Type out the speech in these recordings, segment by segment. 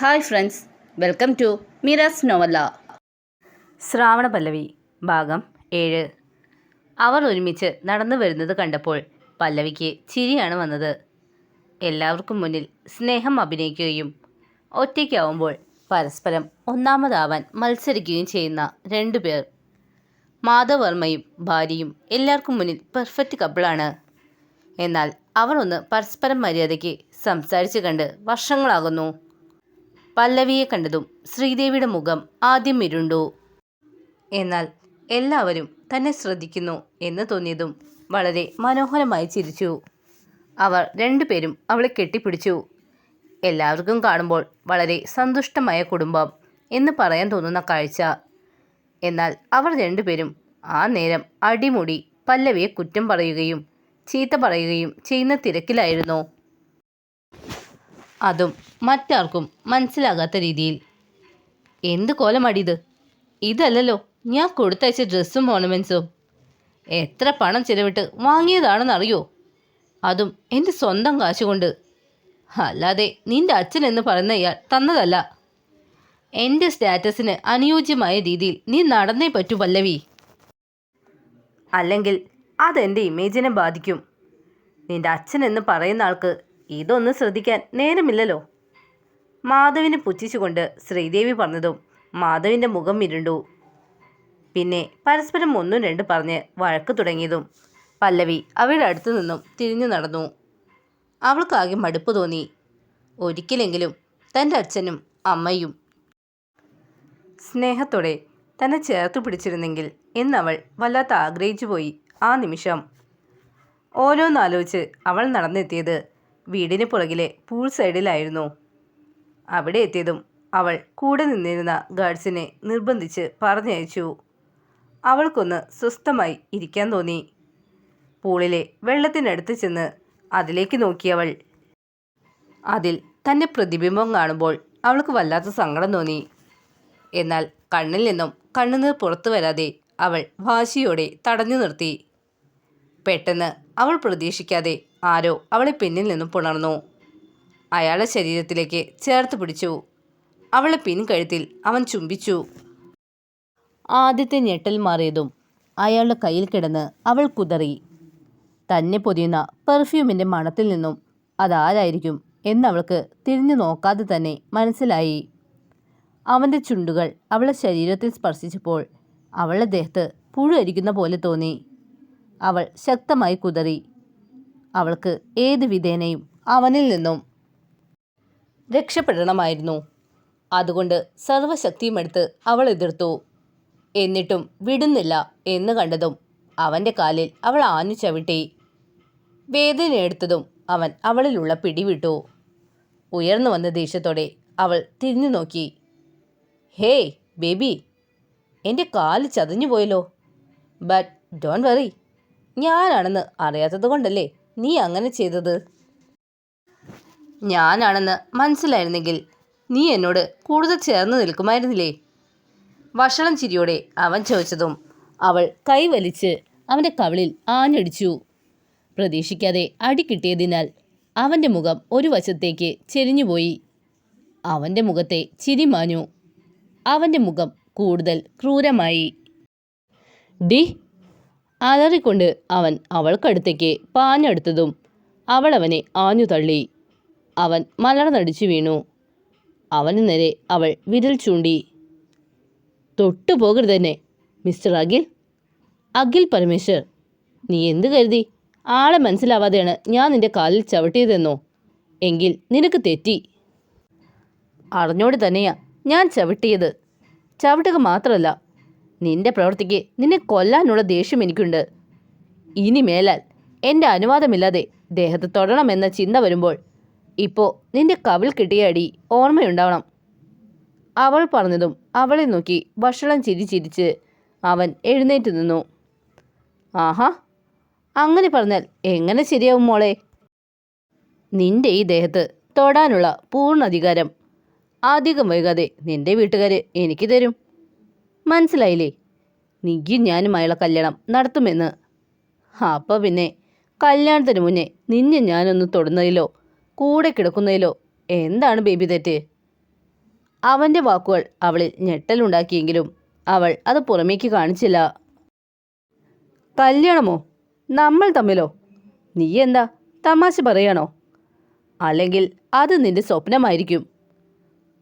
Hi friends welcome to Miras novella. Shravana Pallavi ഭാഗം ഏഴ്. അവർ ഒരുമിച്ച് നടന്നു വരുന്നത് കണ്ടപ്പോൾ പല്ലവിക്ക് ചിരിയാണ് വന്നത്. എല്ലാവർക്കും മുന്നിൽ സ്നേഹം അഭിനയിക്കുകയും ഒറ്റയ്ക്കാവുമ്പോൾ പരസ്പരം ഒന്നാമതാവാൻ മത്സരിക്കുകയും ചെയ്യുന്ന രണ്ടുപേർ മാധവർമ്മയും ഭാര്യയും എല്ലാവർക്കും മുന്നിൽ പെർഫെക്റ്റ് കപ്പിളാണ് എന്നാൽ അവർ ഒന്ന് പരസ്പരം മര്യാദയ്ക്ക് സംസാരിച്ച് കണ്ട് വർഷങ്ങളാകുന്നു. പല്ലവിയെ കണ്ടതും ശ്രീദേവിയുടെ മുഖം ആദ്യം ഇരുണ്ടു. എന്നാൽ എല്ലാവരും തന്നെ ശ്രദ്ധിക്കുന്നു എന്ന് തോന്നിയതും വളരെ മനോഹരമായി ചിരിച്ചു. അവർ രണ്ടുപേരും അവളെ കെട്ടിപ്പിടിച്ചു. എല്ലാവർക്കും കാണുമ്പോൾ വളരെ സന്തുഷ്ടമായ കുടുംബം എന്ന് പറയാൻ തോന്നുന്ന കാഴ്ച. എന്നാൽ അവർ രണ്ടുപേരും ആ നേരം അടിമുടി പല്ലവിയെ കുറ്റം പറയുകയും ചീത്ത പറയുകയും ചെയ്യുന്ന തിരക്കിലായിരുന്നു. അതും മറ്റാർക്കും മനസ്സിലാകാത്ത രീതിയിൽ. എന്ത് കോലമടിയത്? ഇതല്ലല്ലോ ഞാൻ കൊടുത്തയച്ച ഡ്രസ്സും ഓർണമെന്റ്സും എത്ര പണം ചിലവിട്ട് വാങ്ങിയതാണെന്നറിയോ? അതും എന്റെ സ്വന്തം കാശുകൊണ്ട്. അല്ലാതെ നിന്റെ അച്ഛൻ എന്ന് പറയുന്ന ഇയാൾ തന്നതല്ല. എന്റെ സ്റ്റാറ്റസിന് അനുയോജ്യമായ രീതിയിൽ നീ നടന്നേ പറ്റൂ പല്ലവി അല്ലെങ്കിൽ അതെന്റെ ഇമേജിനെ ബാധിക്കും. നിന്റെ അച്ഛൻ എന്ന് പറയുന്ന ആൾക്ക് ഇതൊന്നും ശ്രദ്ധിക്കാൻ നേരമില്ലല്ലോ. മാധവിനെ പുച്ഛിച്ചുകൊണ്ട് ശ്രീദേവി പറഞ്ഞതും മാധവിന്റെ മുഖം ഇരുണ്ടു. പിന്നെ പരസ്പരം ഒന്നും രണ്ട് പറഞ്ഞ് വഴക്ക് തുടങ്ങിയതും പല്ലവി അവരുടെ അടുത്തു നിന്നും തിരിഞ്ഞു നടന്നു. അവൾക്കാകെ മടുപ്പ് തോന്നി. ഒരിക്കലെങ്കിലും തന്റെ അച്ഛനും അമ്മയും സ്നേഹത്തോടെ തന്നെ ചേർത്ത് പിടിച്ചിരുന്നെങ്കിൽ എന്നവൾ വല്ലാത്ത ആഗ്രഹിച്ചു പോയി ആ നിമിഷം. ഓരോന്നാലോചിച്ച് അവൾ നടന്നെത്തിയത് വീടിന് പുറകിലെ പൂൾ സൈഡിലായിരുന്നു. അവിടെ എത്തിയതും അവൾ കൂടെ നിന്നിരുന്ന ഗാർഡ്സിനെ നിർബന്ധിച്ച് പറഞ്ഞയച്ചു. അവൾക്കൊന്ന് സ്വസ്ഥമായി ഇരിക്കാൻ തോന്നി. പൂളിലെ വെള്ളത്തിനടുത്ത് ചെന്ന് അതിലേക്ക് നോക്കിയവൾ അതിൽ തന്റെ പ്രതിബിംബം കാണുമ്പോൾ അവൾക്ക് വല്ലാത്ത സങ്കടം തോന്നി. എന്നാൽ കണ്ണിൽ നിന്നും കണ്ണുനീർ പുറത്തു വരാതെ അവൾ വാശിയോടെ തടഞ്ഞു നിർത്തി. പെട്ടെന്ന് അവൾ പ്രതീക്ഷിക്കാതെ ആരോ അവളെ പിന്നിൽ നിന്നും പുണർന്നു. അയാളെ ശരീരത്തിലേക്ക് ചേർത്ത് പിടിച്ചു. അവളെ പിൻകഴുത്തിൽ അവൻ ചുംബിച്ചു. ആദ്യത്തെ ഞെട്ടൽ മാറിയതും അയാളുടെ കയ്യിൽ കിടന്ന് അവൾ കുതറി. തന്നെ പൊതിയുന്ന പെർഫ്യൂമിന്റെ മണത്തിൽ നിന്നും അതാരായിരിക്കും എന്നവൾക്ക് തിരിഞ്ഞു നോക്കാതെ തന്നെ മനസ്സിലായി. അവന്റെ ചുണ്ടുകൾ അവളെ ശരീരത്തിൽ സ്പർശിച്ചപ്പോൾ അവളുടെ ദേഹത്ത് പുഴു അരിക്കുന്ന പോലെ തോന്നി. അവൾ ശക്തമായി കുതറി. അവൾക്ക് ഏത് വിധേനയും അവനിൽ നിന്നും രക്ഷപ്പെടണമായിരുന്നു. അതുകൊണ്ട് സർവശക്തിയും എടുത്ത് അവൾ എതിർത്തു. എന്നിട്ടും വിടുന്നില്ല എന്ന് കണ്ടതും അവന്റെ കാലിൽ അവൾ ആഞ്ഞു ചവിട്ടി. വേദനയെടുത്തതും അവൻ അവളിലുള്ള പിടിവിട്ടു. ഉയർന്നു വന്ന ദേഷ്യത്തോടെ അവൾ തിരിഞ്ഞു നോക്കി. ഹേയ് ബേബി എന്റെ കാൽ ചതഞ്ഞു പോയല്ലോ ബട്ട് ഡോണ്ട് വറി ഞാനാണെന്ന് അറിയാത്തത് കൊണ്ടല്ലേ നീ അങ്ങനെ ചെയ്തത്? ഞാനാണെന്ന് മനസ്സിലായിരുന്നെങ്കിൽ നീ എന്നോട് കൂടുതൽ ചേർന്ന് നിൽക്കുമായിരുന്നില്ലേ? വഷളം ചിരിയോടെ അവൻ ചോദിച്ചതും അവൾ കൈവലിച്ച് അവന്റെ കവിളിൽ ആഞ്ഞടിച്ചു. പ്രതീക്ഷിക്കാതെ അടി കിട്ടിയതിനാൽ അവന്റെ മുഖം ഒരു വശത്തേക്ക് ചെരിഞ്ഞുപോയി. അവന്റെ മുഖത്തെ ചിരി മാഞ്ഞു. അവന്റെ മുഖം കൂടുതൽ ക്രൂരമായി. ഡി അലറിക്കൊണ്ട് അവൻ അവൾക്കടുത്തേക്ക് പാഞ്ഞെടുത്തതും അവളവനെ ആഞ്ഞു തള്ളി അവൻ മലർന്നടിച്ചു വീണു. അവന് നേരെ അവൾ വിരൽ ചൂണ്ടി തൊട്ടു പോകരുതെന്നെ മിസ്റ്റർ അഖിൽ. അഖിൽ പരമേശ്വർ നീ എന്ത് കരുതി? ആളെ മനസ്സിലാവാതെയാണ് ഞാൻ നിന്റെ കാലിൽ ചവിട്ടിയതെന്നോ? എങ്കിൽ നിനക്ക് തെറ്റി. അറിഞ്ഞോട് തന്നെയാ ഞാൻ ചവിട്ടിയത്. ചവിട്ടുക മാത്രമല്ല നിന്റെ പ്രവൃത്തിക്ക് നിന്നെ കൊല്ലാനുള്ള ദേഷ്യം എനിക്കുണ്ട്. ഇനി മേലാൽ എന്റെ അനുവാദമില്ലാതെ ദേഹത്ത് തൊടണമെന്ന ചിന്ത വരുമ്പോൾ ഇപ്പോൾ നിന്റെ കവിൾ കിട്ടിയ അടി ഓർമ്മയുണ്ടാവണം. അവൾ പറഞ്ഞതും അവളെ നോക്കി ഭക്ഷണം ചിരി ചിരിച്ച് അവൻ എഴുന്നേറ്റ് നിന്നു. ആഹാ അങ്ങനെ പറഞ്ഞാൽ എങ്ങനെ ശരിയാവും മോളെ? നിന്റെ ഈ ദേഹത്ത് തൊടാനുള്ള പൂർണ അധികാരം അധികം വൈകാതെ നിന്റെ വീട്ടുകാർ എനിക്ക് തരും. മനസ്സിലായില്ലേ? നീയും അയാളെ കല്യാണം നടത്തുമെന്ന്. അപ്പോൾ പിന്നെ കല്യാണത്തിന് മുന്നേ നിന്നെ ഞാനൊന്ന് തൊടുന്നതിലോ കൂടെ കിടക്കുന്നതിലോ എന്താണ് ബേബി തെറ്റ്? അവന്റെ വാക്കുകൾ അവളിൽ ഞെട്ടലുണ്ടാക്കിയെങ്കിലും അവൾ അത് പുറമേക്ക് കാണിച്ചില്ല. കല്യാണമോ? നമ്മൾ തമ്മിലോ? നീ എന്താ തമാശ പറയണോ? അല്ലെങ്കിൽ അത് നിന്റെ സ്വപ്നമായിരിക്കും.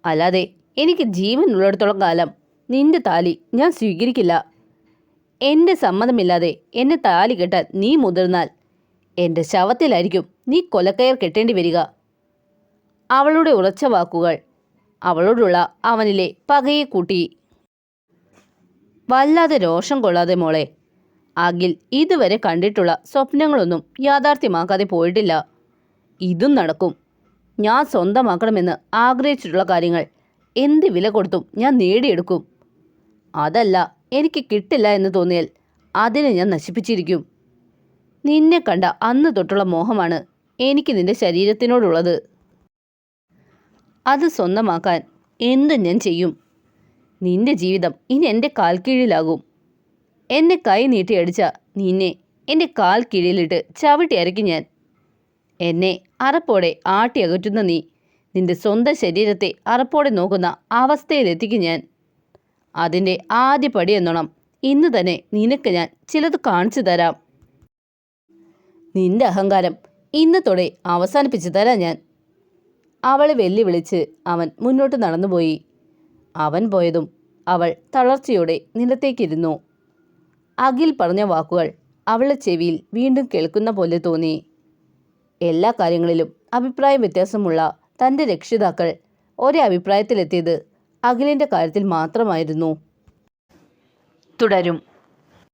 അല്ലാതെ എനിക്ക് ജീവനുള്ളിടത്തോളം കാലം നിന്റെ താലി ഞാൻ സ്വീകരിക്കില്ല. എന്റെ സമ്മതമില്ലാതെ എന്നെ താലി കെട്ടാൻ നീ മുതിർന്നാൽ എന്റെ ശവത്തിലായിരിക്കും നീ കൊലക്കയർ കെട്ടേണ്ടി വരിക. അവളുടെ ഉറച്ച വാക്കുകൾ അവളോടുള്ള അവനിലെ പകയെ കൂട്ടി. വല്ലാതെ രോഷം കൊള്ളാതെ മോളെ അഖിൽ ഇതുവരെ കണ്ടിട്ടുള്ള സ്വപ്നങ്ങളൊന്നും യാഥാർത്ഥ്യമാക്കാതെ പോയിട്ടില്ല. ഇതും നടക്കും. ഞാൻ സ്വന്തമാക്കണമെന്ന് ആഗ്രഹിച്ചിട്ടുള്ള കാര്യങ്ങൾ എന്ത് വില കൊടുത്തും ഞാൻ നേടിയെടുക്കും. അതല്ല എനിക്ക് കിട്ടില്ല എന്ന് തോന്നിയാൽ അതിനെ ഞാൻ നശിപ്പിച്ചിരിക്കും. നിന്നെ കണ്ട അന്ന് തൊട്ടുള്ള മോഹമാണ് എനിക്ക് നിന്റെ ശരീരത്തിനോടുള്ളത്. അത് സ്വന്തമാക്കാൻ എന്തും ഞാൻ ചെയ്യും? നിന്റെ ജീവിതം ഇനി എന്റെ കാൽ കീഴിലാകും. എന്നെ കൈ നീട്ടിയടിച്ച നിന്നെ എന്റെ കാൽ കീഴിലിട്ട് ചവിട്ടി അരക്കി ഞാൻ. എന്നെ അറപ്പോടെ ആട്ടി അകറ്റുന്ന നീ നിന്റെ സ്വന്തം ശരീരത്തെ അറപ്പോടെ നോക്കുന്ന അവസ്ഥയിലെത്തിക്കും ഞാൻ. അതിന്റെ ആദ്യ പടി എന്നോണം. ഇന്ന് തന്നെ നിനക്ക് ഞാൻ ചിലത് കാണിച്ചു തരാം. നിന്റെ അഹങ്കാരം ഇന്നത്തോടെ അവസാനിപ്പിച്ചു തരാം ഞാൻ. അവളെ വെല്ലുവിളിച്ച് അവൻ മുന്നോട്ട് നടന്നുപോയി. അവൻ പോയതും അവൾ തളർച്ചയോടെ നിലത്തേക്കിരുന്നു. അഖിൽ പറഞ്ഞ വാക്കുകൾ അവളുടെ ചെവിയിൽ വീണ്ടും കേൾക്കുന്ന പോലെ തോന്നി. എല്ലാ കാര്യങ്ങളിലും അഭിപ്രായ വ്യത്യാസമുള്ള തന്റെ രക്ഷിതാക്കൾ ഒരേ അഭിപ്രായത്തിലെത്തിയത് അഖിലിന്റെ കാര്യത്തിൽ മാത്രമായിരുന്നു. തുടരും.